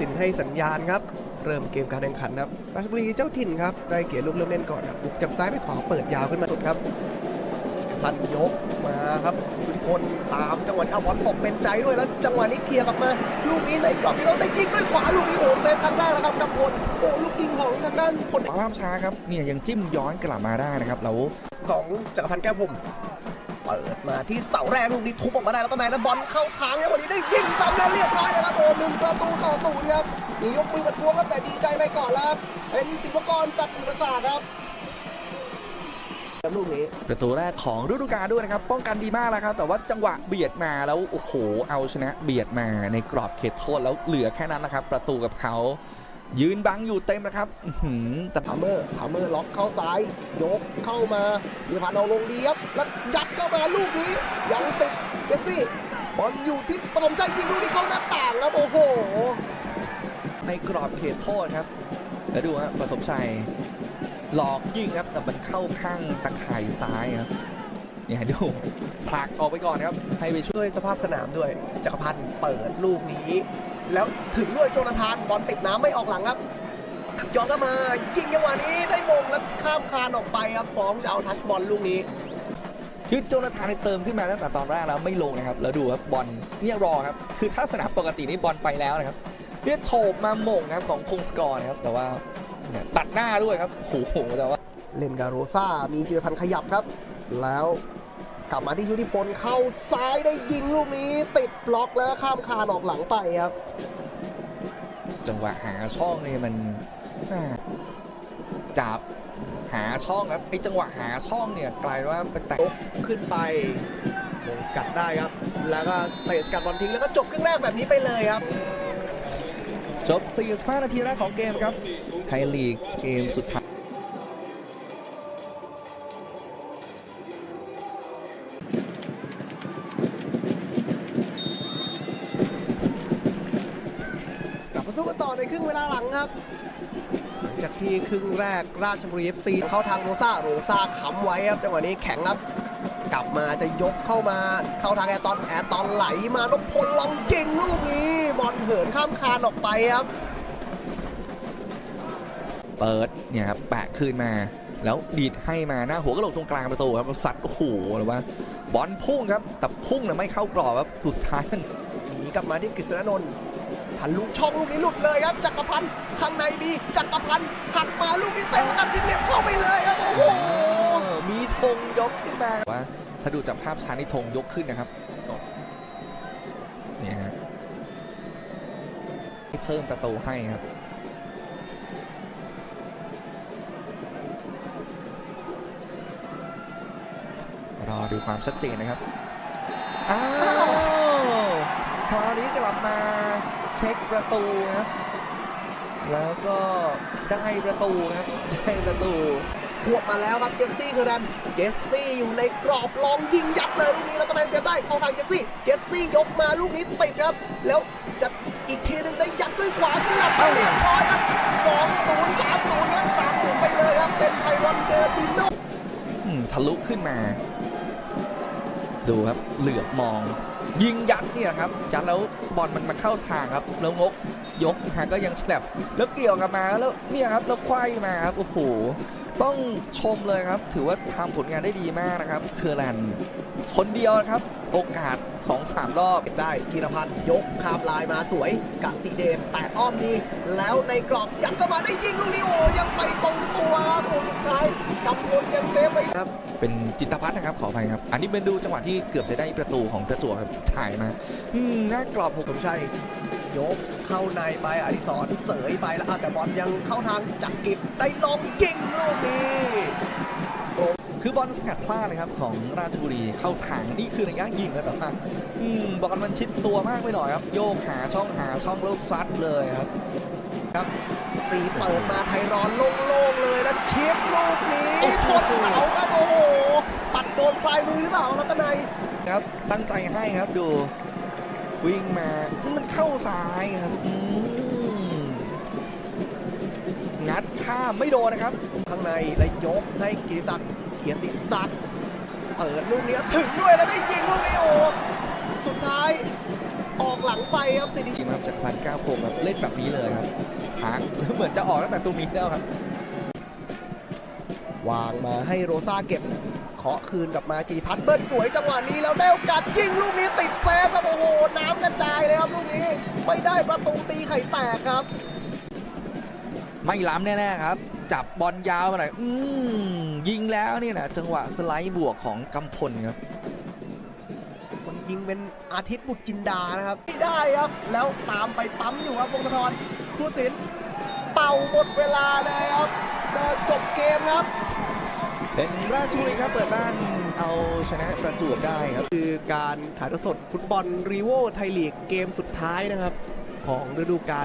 สินให้สัญญาณครับ เริ่มเกมการแข่งขันครับราชบุรีเจ้าถิ่นครับ ได้เกียรลูกเริ่มเล่นก่อนครับบุกจากซ้ายไปขวาเปิดยาวขึ้นมาสุดครับพันยกมาครับชุนพลตามจังหวะที่เอาบอลตกเป็นใจด้วยแล้วจังหวะนี้เคลียร์กลับมาลูกนี้ในกรอบที่เราได้ยิงด้วยขวาลูกนี้โอ้เซฟครั้งแรกนะครับกับพลโอ้ลูกยิงของทางด้านพลภาพช้าครับเนี่ยยังจิ้มย้อนกลับมาได้นะครับแล้วของจักรพันธ์แก้วพรม เปิดมาที่เสาแรกลูกนี้ทุบออกมาได้แล้วตอนไหนแล้วบอลเข้าทางครับวันนี้ได้ยิงซ้ำแล้วเรียบร้อยนะครับโอ้หนึ่งประตูต่อศูนย์ครับนี่ยกมือประท้วงครับแต่ดีใจไปก่อนแล้วครับเป็นศิวกรจากอุปสรรคครับลูกนี้ประตูแรกของฤดูกาลด้วยนะครับ ป้องกันดีมากแล้วครับ แต่ว่าจังหวะเบียดมาแล้วโอ้โหเอาชนะเบียดมาในกรอบเขตโทษแล้วเหลือแค่นั้นนะครับ ประตูกับเขา ยืนบังอยู่เต็มนะครับอื้อหือแต่ฮาเมอร์ฮาเมอร์ล็อกเข้าซ้าย ยกเข้ามาธีรพันธ์เอาลงดีครับแล้วยัดเข้ามาลูกนี้ ยังติดเจสซี่บอลอยู่ที่ปฐมชัยยิงลูกนี้เข้าหน้าต่างครับโอ้โห ในกรอบเขตโทษครับ แล้วดูฮะปฐมชัยหลอกยิงครับแต่มันเข้าข้างตะข่ายซ้ายครับเนี่ยดูผลักออกไปก่อนครับให้ไปช่วยด้วยสภาพสนามด้วยจักรพันธ์เปิดลูกนี้ แล้วถึงด้วยโจนาธานบอลติดน้ำไม่ออกหลังครับย้อนเข้ามายิงจังหวะนี้ได้มงแล้วข้ามคานออกไปครับฟ้องจะเอาทัชบอลลูกนี้คือโจนาธานเนี่ยเติมขึ้นมาตั้งแต่ตอนแรกแล้วไม่ลงนะครับ แล้วดูครับบอลเนี่ยรอครับ คือถ้าสนามปกตินี่บอลไปแล้วนะครับเนี่ยโฉบมาหม่งครับของคงสกอร์นะครับแต่ว่าเนี่ยตัดหน้าด้วยครับโอ้โหแต่ว่าเล่นกับโรซ่ามีจิรพันธ์ขยับครับ แล้ว กลับมาที่ยุทธิพลเข้าซ้ายได้ยิงลูกนี้ ติดบล็อกแล้วข้ามคานออกหลังไปครับ จังหวะหาช่องเนี่ยมันน่าจับหาช่องครับไอ้จังหวะหาช่องเนี่ยกลายว่าไปแตะยกขึ้นไปลงสกัดได้ครับ แล้วก็เตะสกัดบอลทิ้งแล้วก็จบครึ่งแรกแบบนี้ไปเลยครับ จบ 45 นาทีแรกของเกมครับ ไทยลีกเกมสุดท้าย ในครึ่งเวลาหลังครับ หลังจากที่ครึ่งแรกราชบุรีเอฟซีเข้าทางโรซาโรซาค้ำไว้ครับจังหวะนี้แข็งครับ กลับมาจะยกเข้ามาเข้าทางแอร์ตอนแอร์ตอนไหลมานพพลลองยิงลูกนี้บอลเหินข้ามคานออกไปครับ เปิดเนี่ยครับแปะคืนมาแล้วดีดให้มาหน้าหัวกระโหลกตรงกลางประตูครับสัตว์โอ้โหหรือว่าบอลพุ่งครับแต่พุ่งนี่ยไม่เข้ากรอบครับสุดท้ายมันหนีกลับมาที่กฤษณนนท์ ทะลุช่องลูกนี้หลุดเลยครับจักรพันธ์ข้างในมีจักรพันธ์หักมาลูกนี้เตะกันที่เหลี่ยมเข้าไปเลยครับโอ้โหเออมีธงยกขึ้นมาว่าถ้าดูจากภาพช้านี่ธงยกขึ้นนะครับเนี่ยฮะเพิ่มประตูให้ครับรอดูความชัดเจนนะครับ อ้าว คราวนี้กลับมา เช็คประตูครับ แล้วก็ได้ประตูครับ ได้ประตูขวบมาแล้วครับเจสซี่คือดันเจสซี่อยู่ในกรอบลองยิงยัดเลยลูกนี้แล้วตอนนั้เสียได้เข้าทางเจสซี่ เจสซี่ยกมาลูกนี้ติดครับ แล้วจะอีกทีหนึ่งได้ยัดด้วยขวาฉลับไปเรียบร้อยครับสองศูนย์สามศูนย์ครับสามศูนย์ไปเลยครับ เป็นไทรอนเดอร์ติโนอืมทะลุขึ้นมา ดูครับเหลือบมอง ยิงยัดเนี่ยครับยัดแล้วบอลมันมาเข้าทางครับแล้วงก ยกฮะก็ยังฉลบแล้วเกี่ยวกลับมาแล้วเนี่ยครับแล้วควายมาครับโอ้โหต้องชมเลยครับ ถือว่าทำผลงานได้ดีมากนะครับ เคอร์แลนคนเดียวนะครับ โอกาส 2-3 รอบได้ธีรพันธ์ยกข้ามลายมาสวยกะสีเดมแต่อ้อมดี แล้วในกรอบยัดเข้ามาได้ยิงลูกนี้โอ้ยังไปตรงตัวครับโอ้สุดท้ายกำพลยังเซฟไปครับ เป็นจิตพัฒน์นะครับขออภัยครับ อันนี้เป็นดูจังหวะที่เกือบจะได้ประตูของประจวบครับถ่ายมา อืมหน้ากรอบสมชัย ยกเข้าในไปอดิศรเสยไปแล้วแต่บอลยังเข้าทางจักรกิจได้ลองยิงลูกนี้คือบอลสกัดพลาดนะครับของราชบุรีเข้าทางนี่คือระยะยิงนะแต่ว่าบอลมันชิดตัวมากไปหน่อยครับ โยกหาช่องหาช่องแล้วซัดเลยครับครับสีเปิดมาไทยร้อนโล่งๆเลยแล้วเชียบลูกนี้ชนเสาครับโอ้โหปัดโดนปลายมือหรือเปล่ารัตนัยครับตั้งใจให้ครับดู วิ่งมามันเข้าซ้ายครับอืมงัดข้ามไม่โดนนะครับ ข้างในแล้วยกให้กิติศักดิ์เกียรติศักดิ์เปิดลูกนี้ถึงด้วยแล้วได้ยิงลูกนี้โอ้สุดท้ายออกหลังไปครับสิริทีมครับจากพันเก้าโคมครับเล่นแบบนี้เลยครับหางเหมือนจะออกตั้งแต่ตัวมีแล้วครับ วางมาให้โรซ่าเก็บาะคืนกลับมาจีพัฒน์เบิ้ลสวยจังหวะนี้แล้วได้โอกาสยิงลูกนี้ติดเซฟครับโอ้โหน้ำกระจายเลยครับลูกนี้ ไม่ได้ประตูตีไข่แตกครับ ไม่ล้ำแน่ๆครับ จับบอลยาวมาหน่อยอืมยิงแล้วเนี่ยนะจังหวะสไลด์บวกของกำพลครับคนยิงเป็นอาทิตย์บุตรจินดานะครับไม่ได้ครับ แล้วตามไปปั๊มอยู่ครับวงศธรผู้สินเป่าหมดเวลาเลยครับก็จบเกมครับ เป็นราชบุรีครับเปิดบ้านเอาชนะประจวบได้ครับ คือการถ่ายทอดสดฟุตบอลรีโวไทยลีกเกมสุดท้ายนะครับ ของฤดูกาล